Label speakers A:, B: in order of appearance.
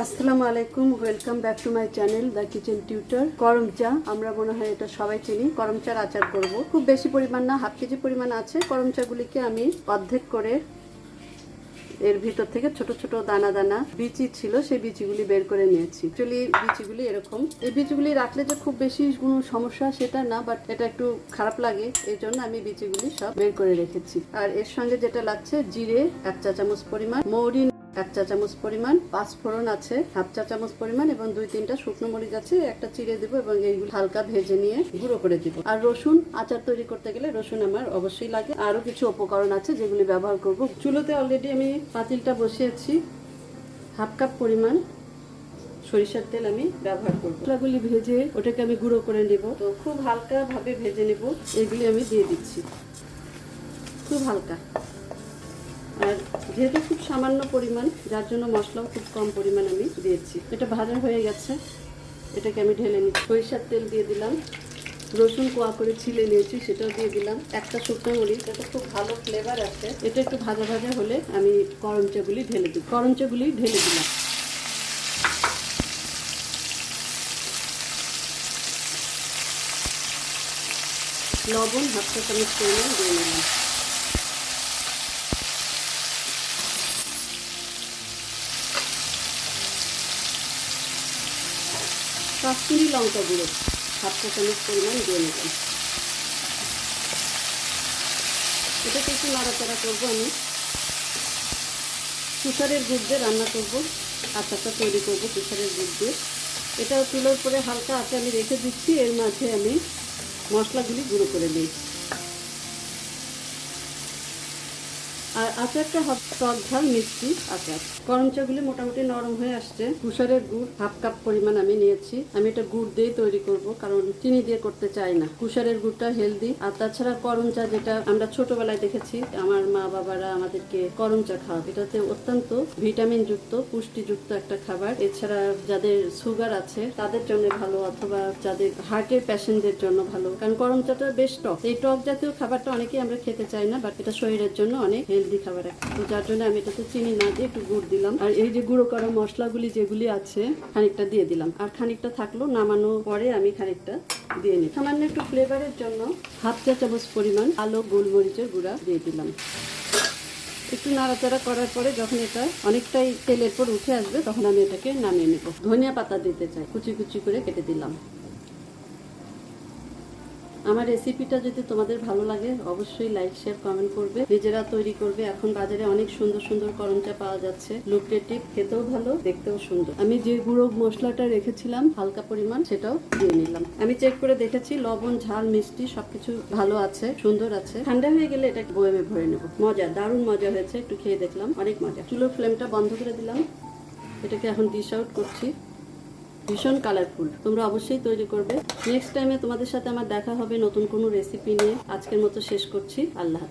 A: আসসালামু আলাইকুম welcome back to my channel the kitchen tutor করম চা। আমরা মনে হয় এটা সবাই চিনি। করম চার আচার করব। খুব বেশি পরিমাণ না, হাফ কেজি পরিমাণ আছে। করম চাগুলিকে আমি অর্ধেক করে এর ভিতর থেকে ছোট ছোট দানা দানা বিচি ছিল, সেই বিচিগুলি বের করে নিয়েছি। অ্যাকচুয়ালি বিচিগুলি এরকম। এই বিচিগুলি রাখলে যে খুব বেশি কোনো সমস্যা সেটা না বাট এটা একটু খারাপ লাগে। এই জন্য আমি বিচিগুলি সব বের করে রেখেছি। আর এর সঙ্গে যেটা লাগছে, জিরে, এক চা চামচ পরিমাণ। মৌরি এক চা চামচ পরিমাণ পাঁচফোড়ন আছে, হাফ চা চামচ পরিমাণ এবং দুই তিনটা শুকনো মরিচ আছে, একটা চিড়ে দেবো এবং এইগুলো হালকা ভেজে নিয়ে গুঁড়ো করে দিব। আর রসুন, আচার তৈরি করতে গেলে রসুন আমার অবশ্যই লাগে। আরও কিছু উপকরণ আছে যেগুলি ব্যবহার করব। চুলোতে অলরেডি আমি পাতিলটা বসিয়েছি। হাফ কাপ পরিমাণ সরিষার তেল আমি ব্যবহার করব। মশলাগুলি ভেজে ওটাকে আমি গুঁড়ো করে নেব। তো খুব হালকা ভাবে ভেজে নেব। এগুলি আমি দিয়ে দিচ্ছি। খুব হালকা। যেহেতু খুব সামান্য পরিমাণ, যার জন্য মশলাও খুব কম পরিমাণ আমি দিয়েছি। এটা ভাজা হয়ে গেছে। এটাকে আমি ঢেলে নিচ্ছি। সরিষার তেল দিয়ে দিলাম। রসুন কোয়া করে ছিলে নিয়েছি, সেটাও দিয়ে দিলাম। একটা শুকনো মরিচ, এটা খুব ভালো ফ্লেভার আছে। এটা একটু ভাজা ভাজা হলে আমি করঞ্চাগুলি ঢেলে দিই। করঞ্চাগুলি ঢেলে দিলাম। লবণ হাফ চা চামচ পরিমাণ দিয়ে নিলাম কাশ্মীরি লঙ্কা গুঁড়ো। হাফ চা চামচ পরিমাণ দিয়ে নিলাম এটাকে একটু নাড়াচাড়া করব আমি। তুষারের দুধ দিয়ে রান্না করব। আচারটা তৈরি করব তুষারের দুধ দিয়ে। এটা তুলোর পরে হালকা আছে আমি রেখে দিচ্ছি। এর মাঝে আমি মশলাগুলি গুঁড়ো করে দিয়েছি আর আচারটা হবে টক ঝাল মিষ্টি আচার। করমচাগুলি মোটামুটি নরম হয়ে আসছে। কুষারের গুড় হাফ কাপ পরিমাণ আমি নিয়েছি। আমি এটা গুড় দিয়ে তৈরি করব, কারণ চিনি দিয়ে করতে চাই না। কুষারের গুড়টা হেলদি। আর তাছাড়া করম চা যেটা আমরা ছোটবেলায় দেখেছি, আমার মা বাবারা আমাদেরকে করম চা খাওয়া এটাতে অত্যন্ত ভিটামিন যুক্ত পুষ্টিযুক্ত একটা খাবার। এছাড়া যাদের সুগার আছে, তাদের জন্য ভালো, অথবা যাদের হার্টের পেশেন্টদের জন্য ভালো। কারণ করম চাটা বেশ টক। এই টক জাতীয় খাবারটা অনেকেই আমরা খেতে চাই না, বাট এটা শরীরের জন্য অনেক হেলদি খাবার একটা। তো যার জন্য আমি এটাতে চিনি না দিয়ে একটু গুড় দিলাম। আর এই যে গুঁড়ো করা মশলাগুলি যেগুলি আছে, খানিকটা দিয়ে দিলাম। আর খানিকটা থাকল নামানো পরে আমি খানিকটা দিয়ে নিই সামান্য একটু ফ্লেভারের জন্য হাফ চা চামচ পরিমাণ আলো গোলমরিচের গুঁড়া দিয়ে দিলাম। একটু নাড়াচাড়া করার পরে যখন এটা অনেকটাই তেলের পর উঠে আসবে, তখন আমি এটাকে নামিয়ে নেব। ধনিয়া পাতা দিতে চাই। কুচি কুচি করে কেটে দিলাম। আমার রেসিপিটা যদি তোমাদের ভালো লাগে, অবশ্যই লাইক শেয়ার কমেন্ট করবে। নিজেরা তৈরি করবে। এখন বাজারে অনেক সুন্দর সুন্দর করমচা পাওয়া যাচ্ছে। লুকটেটিভ খেতেও ভালো, দেখতেও সুন্দর। আমি যে গুঁড়ো মশলাটা রেখেছিলাম, হালকা পরিমাণ, সেটাও দিয়ে নিলাম। আমি চেক করে দেখেছি, লবণ, ঝাল, মিষ্টি সবকিছু ভালো আছে, সুন্দর আছে। ঠান্ডা হয়ে গেলে এটা বয়েমে ভরে নেব। মজা, দারুণ মজা হয়েছে, একটু খেয়ে দেখলাম। অনেক মজা। চুলোর ফ্লেমটা বন্ধ করে দিলাম। এটাকে এখন ডিশ আউট করছি। ভীষণ কালারফুল তোমরা অবশ্যই তৈরি করবে। নেক্সট টাইমে তোমাদের সাথে আমার দেখা হবে নতুন কোনো রেসিপি নিয়ে। আজকের মতো শেষ করছি। আল্লাহ।